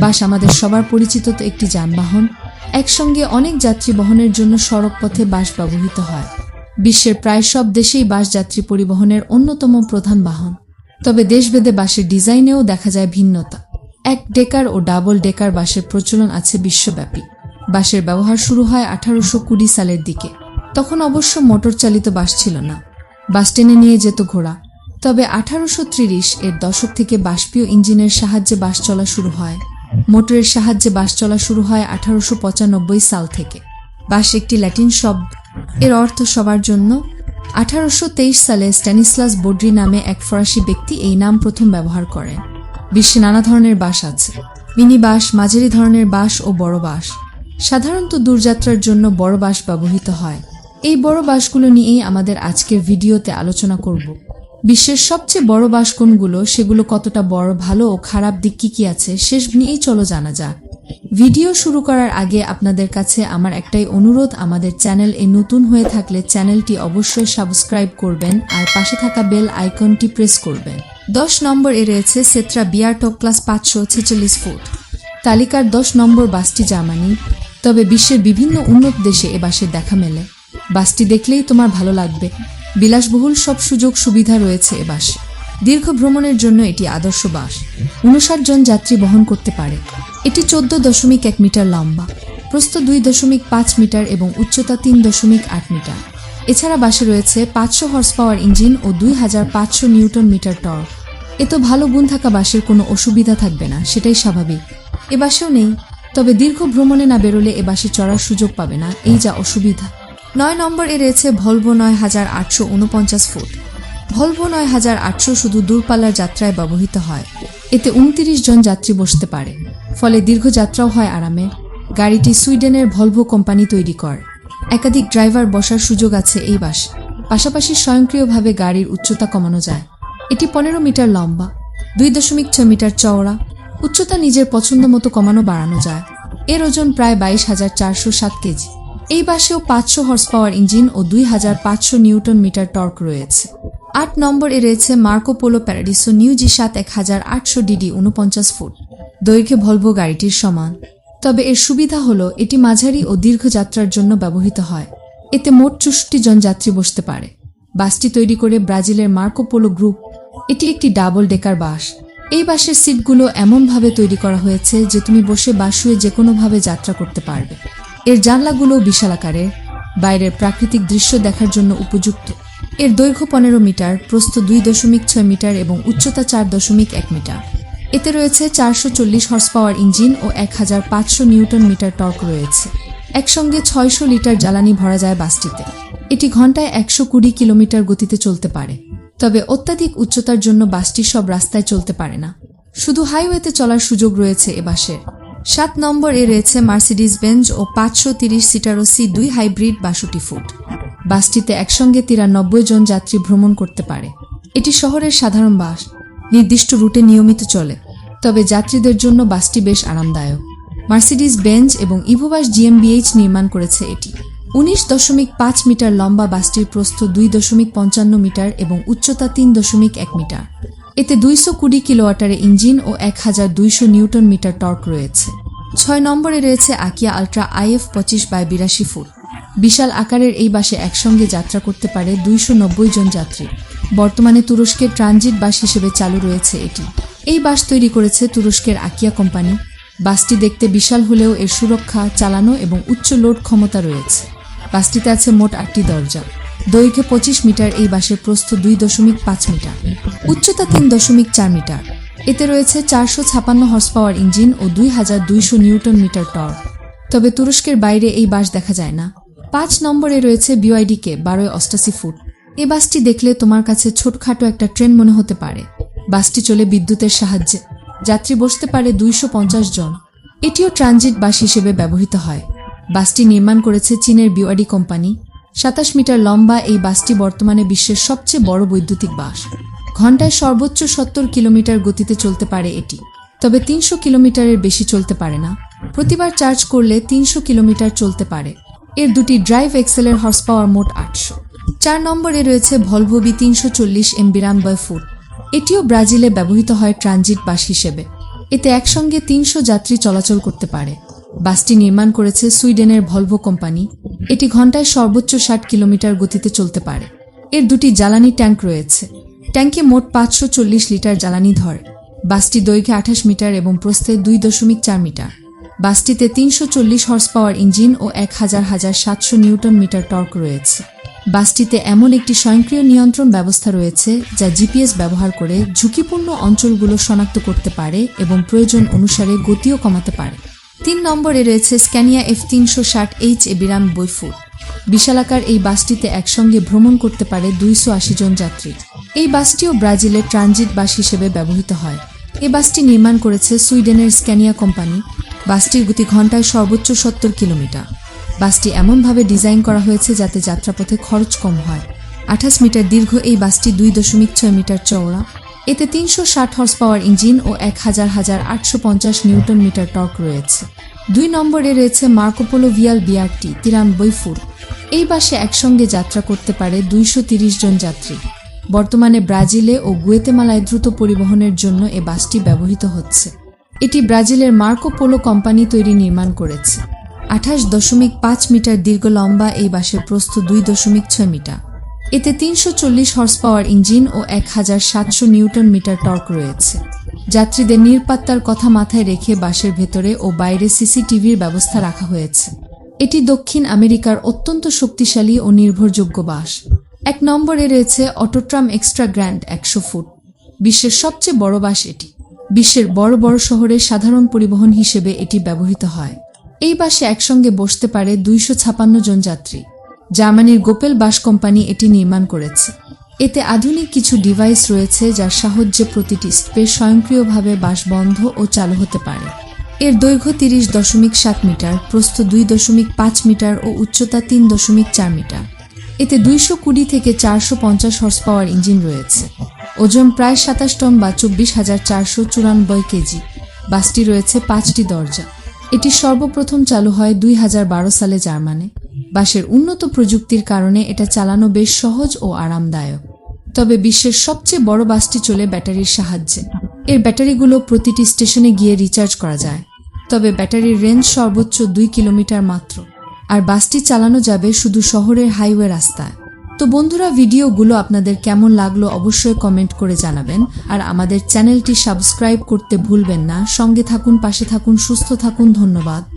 বাস আমাদের সবার পরিচিত তো একটি যানবাহন। একসঙ্গে অনেক যাত্রী বহনের জন্য সড়ক পথে বাস ব্যবহৃত হয়। বিশ্বের প্রায় সব দেশেই বাস যাত্রী পরিবহনের অন্যতম প্রধান বাহন। তবে দেশভেদে বাসের ডিজাইনেও দেখা যায় ভিন্নতা। এক ডেকার ও ডাবল ডেকার বাসের প্রচলন আছে বিশ্বব্যাপী। বাসের ব্যবহার শুরু হয় আঠারোশো কুড়ি সালের দিকে। তখন অবশ্য মোটর চালিত বাস ছিল না। বাস টেনে নিয়ে যেত ঘোড়া। তবে আঠারোশো ত্রিশ এর দশক থেকে বাষ্পীয় ইঞ্জিনের সাহায্যে বাস চলা শুরু হয়। মোটরের সাহায্যে বাস চলা শুরু হয় আঠারোশো পঁচানব্বই সাল থেকে। বাস একটি ল্যাটিন শব্দ। এর অর্থ সবার জন্য, আঠারোশো তেইশ সালে স্ট্যানিসলাস বোড্রি নামে এক ফরাসি ব্যক্তি এই নাম প্রথম ব্যবহার করেন। বিশ্বে নানা ধরনের বাস আছে। মিনি বাস, মাঝারি ধরনের বাস ও বড় বাস। সাধারণত দূরযাত্রার জন্য বড় বাস ব্যবহৃত হয়। এই বড় বাসগুলো নিয়েই আমাদের আজকের ভিডিওতে আলোচনা করব। বিশ্বের সবচেয়ে বড় বাস কোনগুলো সেগুলো কতটা বড়, ভালো ও খারাপ দিক কি কি আছে, শেষ নিয়েই চলো জানা যাক। ভিডিও শুরু করার আগে আপনাদের কাছে আমার একটাই অনুরোধ, আমাদের চ্যানেল এ নতুন হয়ে থাকলে চ্যানেলটি অবশ্যই সাবস্ক্রাইব করবেন আর পাশে থাকা বেল আইকনটি প্রেস করবেন। দশ নম্বর এ রয়েছে সেত্রা বিয়ার টপ ক্লাস পাঁচশো ছেচল্লিশ ফুট। তালিকার দশ নম্বর বাসটি জার্মানি, তবে বিশ্বের বিভিন্ন উন্নত দেশে এ বাসের দেখা মেলে। বাসটি দেখলেই তোমার ভালো লাগবে। বিলাসবহুল সব সুযোগ সুবিধা রয়েছে এ বাসে। দীর্ঘ ভ্রমণের জন্য এটি আদর্শ বাস। উনষাট জন যাত্রী বহন করতে পারে। এটি চোদ্দ দশমিক এক মিটার লম্বা। প্রস্থ দুই দশমিক পাঁচ মিটার এবং উচ্চতা তিন দশমিক আট মিটার। এছাড়া বাসে রয়েছে পাঁচশো হর্স পাওয়ার ইঞ্জিন ও দুই হাজার পাঁচশো নিউটন মিটার টর্ক। এত ভালো গুণ থাকা বাসের কোনো অসুবিধা থাকবে না, সেটাই স্বাভাবিক। এ বাসেও নেই, তবে দীর্ঘ ভ্রমণে না বেরোলে এ বাসে চড়ার সুযোগ পাবে না, এই যা অসুবিধা। নয় নম্বর এ রয়েছে ভলভো নয় হাজার আটশো উনপঞ্চাশ ফুট। ভলভো নয় হাজার আটশো শুধু দূরপাল্লার যাত্রায় ব্যবহৃত হয়। এতে উনত্রিশ জন যাত্রী বসতে পারে। ফলে দীর্ঘ যাত্রাও হয় আরামে। গাড়িটি সুইডেনের ভলভো কোম্পানি তৈরি করে। একাধিক ড্রাইভার বসার সুযোগ আছে এই বাস। পাশাপাশি স্বয়ংক্রিয়ভাবে গাড়ির উচ্চতা কমানো যায়। এটি পনেরো মিটার লম্বা, দুই দশমিক ছয় মিটার চওড়া, উচ্চতা নিজের পছন্দ মতো কমানো বাড়ানো যায়। এর ওজন প্রায় বাইশ হাজার চারশো সাত কেজি। এই বাসেও পাঁচশো হর্স পাওয়ার ইঞ্জিন ও দুই হাজার পাঁচশো নিউটন মিটার টর্ক রয়েছে। আট নম্বর রয়েছে Marco Polo Paradiso new G সাত এক হাজার আটশো ডিডি উনপঞ্চাশ ফুট। দৈর্ঘ্যে ভলভো গাড়িটির সমান। তবে এর সুবিধা হল, এটি মাঝারি ও দীর্ঘ যাত্রার জন্য ব্যবহৃত হয়। এতে মোট চৌষট্টি জন যাত্রী বসতে পারে। বাসটি তৈরি করে ব্রাজিলের মার্কো পোলো গ্রুপ, এটি একটি ডাবল ডেকার বাস। এই বাসের সিটগুলো এমনভাবে তৈরি করা হয়েছে যে তুমি বসে বাস শুয়ে যে কোনোভাবে যাত্রা করতে পারবে। এর জানলাগুলো বিশাল আকারের বাইরের প্রাকৃতিক দৃশ্য দেখার জন্য উপযুক্ত। এর দৈর্ঘ্য পনেরো মিটার, প্রস্থ দুই দশমিক ছয় মিটার এবং উচ্চতা চার দশমিক এক মিটার। এতে রয়েছে চারশো চল্লিশ হর্স পাওয়ার ইঞ্জিন ও এক হাজার পাঁচশো নিউটন মিটার টর্ক রয়েছে। একসঙ্গে ছয়শো লিটার জ্বালানি ভরা যায় বাসটিতে। এটি ঘন্টায় একশো কুড়ি কিলোমিটার গতিতে চলতে পারে। তবে অত্যাধিক উচ্চতার জন্য বাসটি সব রাস্তায় চলতে পারে না। শুধু হাইওয়েতে চলার সুযোগ রয়েছে এ বাসের। সাত নম্বরে রয়েছে মার্সিডিস বেঞ্জ ও পাঁচশো তিরিশ সিটারো সি দুই হাইব্রিড বাষট্টি ফুট। বাসটিতে একসঙ্গে তিরানব্বই জন যাত্রী ভ্রমণ করতে পারে। এটি শহরের সাধারণ বাস, নির্দিষ্ট রুটে নিয়মিত চলে, তবে যাত্রীদের জন্য বাসটি বেশ আরামদায়ক। মার্সিডিজ বেঞ্জ এবং ইভোবাস জিএমবিএইচ নির্মাণ করেছে এটি। উনিশ দশমিক পাঁচ মিটার লম্বা বাসটির প্রস্থ দুই দশমিক পঞ্চান্ন মিটার এবং উচ্চতা তিন দশমিক এক মিটার। এতে দুইশো কুড়ি কিলোওয়াটারে ইঞ্জিন ও এক হাজার দুইশো নিউটন মিটার টর্ক রয়েছে। ছয় নম্বরে রয়েছে Akia Ultra I F by বিরাশি ফুট। বিশাল আকারের এই বাসে একসঙ্গে যাত্রা করতে পারে দুইশো নব্বই জন যাত্রী। বর্তমানে তুরস্কের ট্রানজিট বাস হিসেবে চালু রয়েছে এটি। এই বাস তৈরি করেছে তুরস্কের আকিয়া কোম্পানি। বাসটি দেখতে বিশাল হলেও এর সুরক্ষা, চালানো এবং উচ্চ লোড ক্ষমতা রয়েছে। বাসটিতে আছে মোট আটটি দরজা। দৈর্ঘ্যে পঁচিশ মিটার, এই বাসের প্রস্থ দুই দশমিক পাঁচ মিটার। উচ্চতা তিন দশমিক চার মিটার। এতে রয়েছে চারশো ছাপান্ন হর্স পাওয়ার ইঞ্জিন ও দুই হাজার দুইশো নিউটন মিটার টর্ক। তবে তুরস্কের বাইরে এই বাস দেখা যায় না। পাঁচ নম্বরে রয়েছে বিওয়াইডিকে বারোয় অষ্টাশি ফুট। এ বাসটি দেখলে তোমার কাছে ছোটখাটো একটা ট্রেন মনে হতে পারে। বাসটি চলে বিদ্যুতের সাহায্যে। যাত্রী বসতে পারে দুইশো পঞ্চাশ জন। এটিও ট্রানজিট বাস হিসেবে ব্যবহৃত হয়। বাসটি নির্মাণ করেছে চীনের বিওয়াডি কোম্পানি। সাতাশ মিটার লম্বা এই বাসটি বর্তমানে বিশ্বের সবচেয়ে বড় বৈদ্যুতিক বাস। ঘন্টায় সর্বোচ্চ সত্তর কিলোমিটার গতিতে চলতে পারে এটি। তবে তিনশো কিলোমিটারের বেশি চলতে পারে না। প্রতিবার চার্জ করলে তিনশো কিলোমিটার চলতে পারে। এর দুটি ড্রাইভ এক্সেলের হর্স পাওয়ার মোট আটশো। চার নম্বরে রয়েছে ভলভো বি তিনশো চল্লিশ এম বিরানব্বই ফুট এটিও ব্রাজিলে ব্যবহৃত হয় ট্রানজিট বাস হিসেবে। এতে একসঙ্গে তিনশো যাত্রী চলাচল করতে পারে। বাসটি নির্মাণ করেছে সুইডেনের ভলভো কোম্পানি। এটি ঘন্টায় সর্বোচ্চ ষাট কিলোমিটার গতিতে চলতে পারে। এর দুটি জ্বালানি ট্যাঙ্ক রয়েছে। ট্যাঙ্কে মোট পাঁচশো চল্লিশ লিটার জ্বালানি ধরে। বাসটি দৈর্ঘ্যে আঠাশ মিটার এবং প্রস্থে দুই দশমিক চার মিটার। বাসটিতে তিনশো চল্লিশ হর্স পাওয়ার ইঞ্জিন ও এক হাজার হাজার সাতশো নিউটন মিটার টর্ক রয়েছে। বাসটিতে এমন একটি স্বয়ংক্রিয় নিয়ন্ত্রণ ব্যবস্থা রয়েছে যা জিপিএস ব্যবহার করে ঝুঁকিপূর্ণ অঞ্চলগুলো শনাক্ত করতে পারে এবং প্রয়োজন অনুসারে গতিও কমাতে পারে। তিন নম্বরে রয়েছে স্ক্যানিয়া এফ তিনশো ষাট এইচ এ বিরানব্বই ফুট বিশালাকার এই বাসটিতে একসঙ্গে ভ্রমণ করতে পারে দুইশো আশি জন যাত্রী। এই বাসটিও ব্রাজিলের ট্রানজিট বাস হিসেবে ব্যবহৃত হয়। এই বাসটি নির্মাণ করেছে সুইডেনের স্ক্যানিয়া কোম্পানি। বাসটির গতি ঘন্টায় সর্বোচ্চ সত্তর কিলোমিটার। বাসটি এমনভাবে ডিজাইন করা হয়েছে যাতে যাত্রাপথে খরচ কম হয়। আঠাশ মিটার দীর্ঘ এই বাসটি দুই দশমিক ছয় মিটার চওড়া এতে তিনশো ষাট হর্স পাওয়ার ইঞ্জিন ও এক হাজার হাজার আটশো পঞ্চাশ নিউটন মিটার টর্ক রয়েছে। দুই নম্বরে রয়েছে মার্কোপোলো ভিয়াল বিআরটি তিরানব্বই ফুট এই বাসে একসঙ্গে যাত্রা করতে পারে দুইশো তিরিশ জন যাত্রী। বর্তমানে ব্রাজিলে ও গুয়েতেমালায় দ্রুত পরিবহনের জন্য এ বাসটি ব্যবহৃত হচ্ছে। এটি ব্রাজিলের মার্কো পোলো কোম্পানি তৈরি নির্মাণ করেছে। আঠাশ দশমিক পাঁচ মিটার দীর্ঘ লম্বা এই বাসের প্রস্থ দুই দশমিক ছয় মিটার। এতে তিনশো চল্লিশ হর্স পাওয়ার ইঞ্জিন ও এক হাজার সাতশো নিউটন মিটার টর্ক রয়েছে। যাত্রীদের নিরাপত্তার কথা মাথায় রেখে বাসের ভেতরে ও বাইরে সিসিটিভির ব্যবস্থা রাখা হয়েছে। এটি দক্ষিণ আমেরিকার অত্যন্ত শক্তিশালী ও নির্ভরযোগ্য বাস। এক নম্বরে রয়েছে অটোট্রাম এক্সট্রা গ্র্যান্ড একশো ফুট। বিশ্বের সবচেয়ে বড় বাস এটি। বিশ্বের বড় বড় শহরে সাধারণ পরিবহন হিসেবে এটি ব্যবহৃত হয়। এই বাসে একসঙ্গে বসতে পারে দুইশো ছাপান্ন জন যাত্রী। জার্মানির গোপেল বাস কোম্পানি এটি নির্মাণ করেছে। এতে আধুনিক কিছু ডিভাইস রয়েছে যার সাহায্যে প্রতিটি স্পেস স্বয়ংক্রিয়ভাবে বাস বন্ধ ও চালু হতে পারে। এর দৈর্ঘ্য তিরিশ দশমিক সাত মিটার, প্রস্থ দুই দশমিক পাঁচ মিটার ও উচ্চতা তিন দশমিক চার মিটার। এতে দুইশো কুড়ি থেকে চারশো পঞ্চাশ হর্স পাওয়ার ইঞ্জিন রয়েছে। ওজন প্রায় সাতাশ টন বা চব্বিশ হাজার চারশো চুরানব্বই কেজি। বাসটি রয়েছে পাঁচটি দরজা। এটি সর্বপ্রথম চালু হয় দুই হাজার বারো সালে জার্মানে। বাসের উন্নত প্রযুক্তির কারণে এটা চালানো বেশ সহজ ও আরামদায়ক। তবে বিশ্বের সবচেয়ে বড় বাসটি চলে ব্যাটারির সাহায্যে। এর ব্যাটারিগুলো প্রতিটি স্টেশনে গিয়ে রিচার্জ করা যায়। তবে ব্যাটারির রেঞ্জ সর্বোচ্চ দুই কিলোমিটার মাত্র। আর বাসটি চালানো যাবে শুধু শহরের হাইওয়ে রাস্তায়। তো বন্ধুরা, ভিডিওগুলো আপনাদের কেমন লাগল অবশ্যই কমেন্ট করে জানাবেন। আর আমাদের চ্যানেলটি সাবস্ক্রাইব করতে ভুলবেন না। সঙ্গে থাকুন, পাশে থাকুন, সুস্থ থাকুন, ধন্যবাদ।